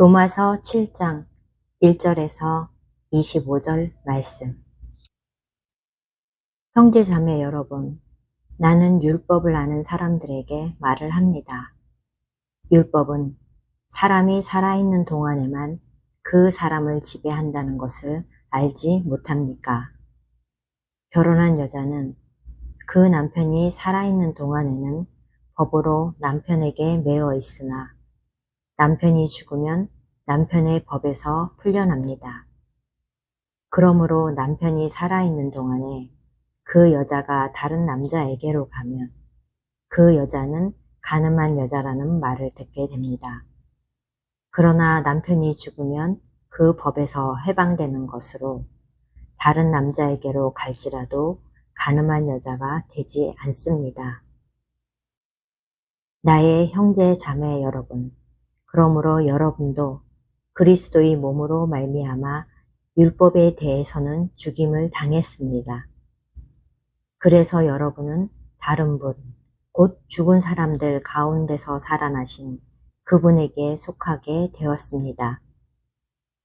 로마서 7장 1절에서 25절 말씀. 형제 자매 여러분, 나는 율법을 아는 사람들에게 말을 합니다. 율법은 사람이 살아있는 동안에만 그 사람을 지배한다는 것을 알지 못합니까? 결혼한 여자는 그 남편이 살아있는 동안에는 법으로 남편에게 매어 있으나 남편이 죽으면 남편의 법에서 풀려납니다. 그러므로 남편이 살아있는 동안에 그 여자가 다른 남자에게로 가면 그 여자는 가늠한 여자라는 말을 듣게 됩니다. 그러나 남편이 죽으면 그 법에서 해방되는 것으로 다른 남자에게로 갈지라도 가늠한 여자가 되지 않습니다. 나의 형제 자매 여러분, 그러므로 여러분도 그리스도의 몸으로 말미암아 율법에 대해서는 죽임을 당했습니다. 그래서 여러분은 다른 분, 곧 죽은 사람들 가운데서 살아나신 그분에게 속하게 되었습니다.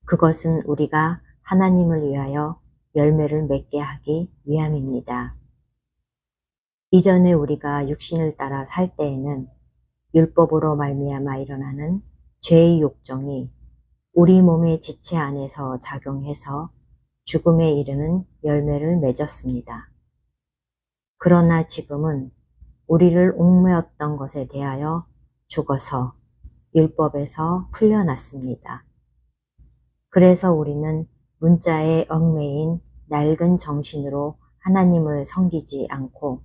그것은 우리가 하나님을 위하여 열매를 맺게 하기 위함입니다. 이전에 우리가 육신을 따라 살 때에는 율법으로 말미암아 일어나는 죄의 욕정이 우리 몸의 지체 안에서 작용해서 죽음에 이르는 열매를 맺었습니다. 그러나 지금은 우리를 옥매었던 것에 대하여 죽어서 율법에서 풀려났습니다. 그래서 우리는 문자에 얽매인 낡은 정신으로 하나님을 섬기지 않고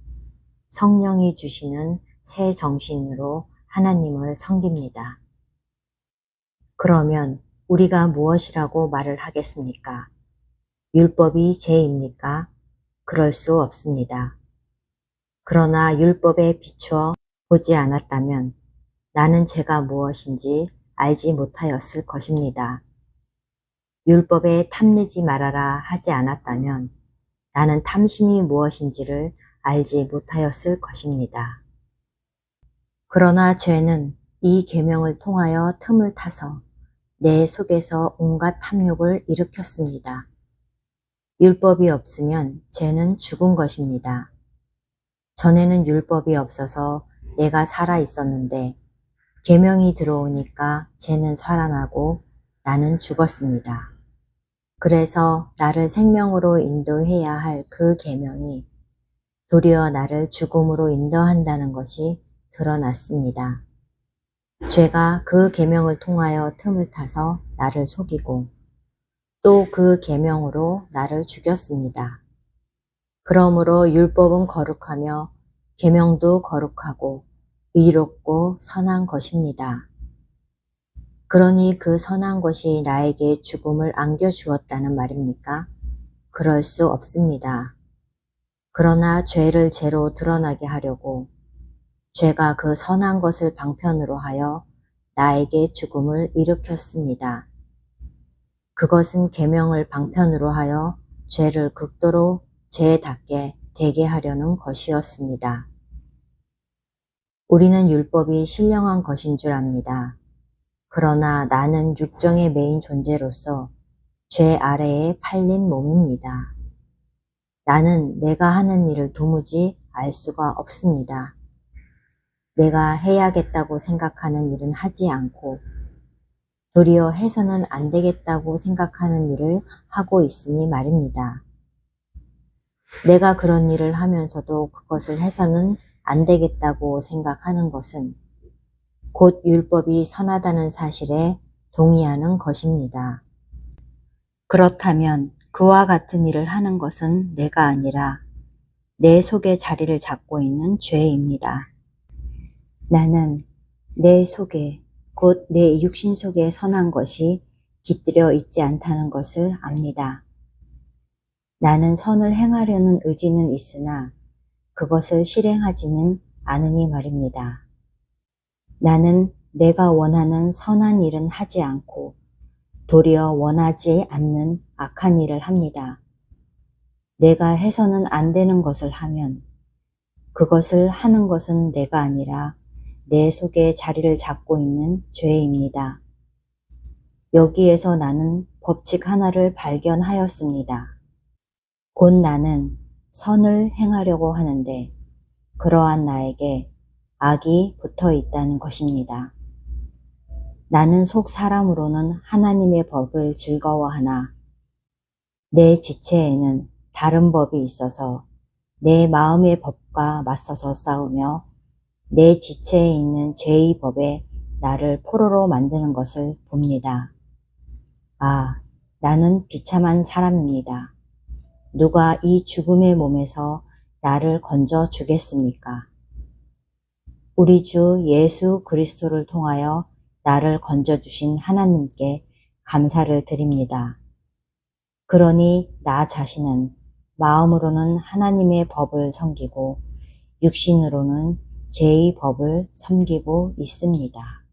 성령이 주시는 새 정신으로 하나님을 섬깁니다. 그러면 우리가 무엇이라고 말을 하겠습니까? 율법이 죄입니까? 그럴 수 없습니다. 그러나 율법에 비추어 보지 않았다면 나는 죄가 무엇인지 알지 못하였을 것입니다. 율법에 탐내지 말아라 하지 않았다면 나는 탐심이 무엇인지를 알지 못하였을 것입니다. 그러나 죄는 이 계명을 통하여 틈을 타서 내 속에서 온갖 탐욕을 일으켰습니다. 율법이 없으면 죄는 죽은 것입니다. 전에는 율법이 없어서 내가 살아 있었는데 계명이 들어오니까 죄는 살아나고 나는 죽었습니다. 그래서 나를 생명으로 인도해야 할 그 계명이 도리어 나를 죽음으로 인도한다는 것이 드러났습니다. 죄가 그 계명을 통하여 틈을 타서 나를 속이고 또 그 계명으로 나를 죽였습니다. 그러므로 율법은 거룩하며 계명도 거룩하고 의롭고 선한 것입니다. 그러니 그 선한 것이 나에게 죽음을 안겨주었다는 말입니까? 그럴 수 없습니다. 그러나 죄를 죄로 드러나게 하려고 죄가 그 선한 것을 방편으로 하여 나에게 죽음을 일으켰습니다. 그것은 계명을 방편으로 하여 죄를 극도로 죄답게 되게 하려는 것이었습니다. 우리는 율법이 신령한 것인 줄 압니다. 그러나 나는 육정의 메인 존재로서 죄 아래에 팔린 몸입니다. 나는 내가 하는 일을 도무지 알 수가 없습니다. 내가 해야겠다고 생각하는 일은 하지 않고 도리어 해서는 안 되겠다고 생각하는 일을 하고 있으니 말입니다. 내가 그런 일을 하면서도 그것을 해서는 안 되겠다고 생각하는 것은 곧 율법이 선하다는 사실에 동의하는 것입니다. 그렇다면 그와 같은 일을 하는 것은 내가 아니라 내 속에 자리를 잡고 있는 죄입니다. 나는 내 속에 곧 내 육신 속에 선한 것이 깃들여 있지 않다는 것을 압니다. 나는 선을 행하려는 의지는 있으나 그것을 실행하지는 않으니 말입니다. 나는 내가 원하는 선한 일은 하지 않고 도리어 원하지 않는 악한 일을 합니다. 내가 해서는 안 되는 것을 하면 그것을 하는 것은 내가 아니라 내 속에 자리를 잡고 있는 죄입니다. 여기에서 나는 법칙 하나를 발견하였습니다. 곧 나는 선을 행하려고 하는데 그러한 나에게 악이 붙어 있다는 것입니다. 나는 속 사람으로는 하나님의 법을 즐거워하나 내 지체에는 다른 법이 있어서 내 마음의 법과 맞서서 싸우며 내 지체에 있는 죄의 법에 나를 포로로 만드는 것을 봅니다. 아, 나는 비참한 사람입니다. 누가 이 죽음의 몸에서 나를 건져 주겠습니까? 우리 주 예수 그리스도를 통하여 나를 건져 주신 하나님께 감사를 드립니다. 그러니 나 자신은 마음으로는 하나님의 법을 섬기고 육신으로는 죄의 법을 섬기고 있습니다.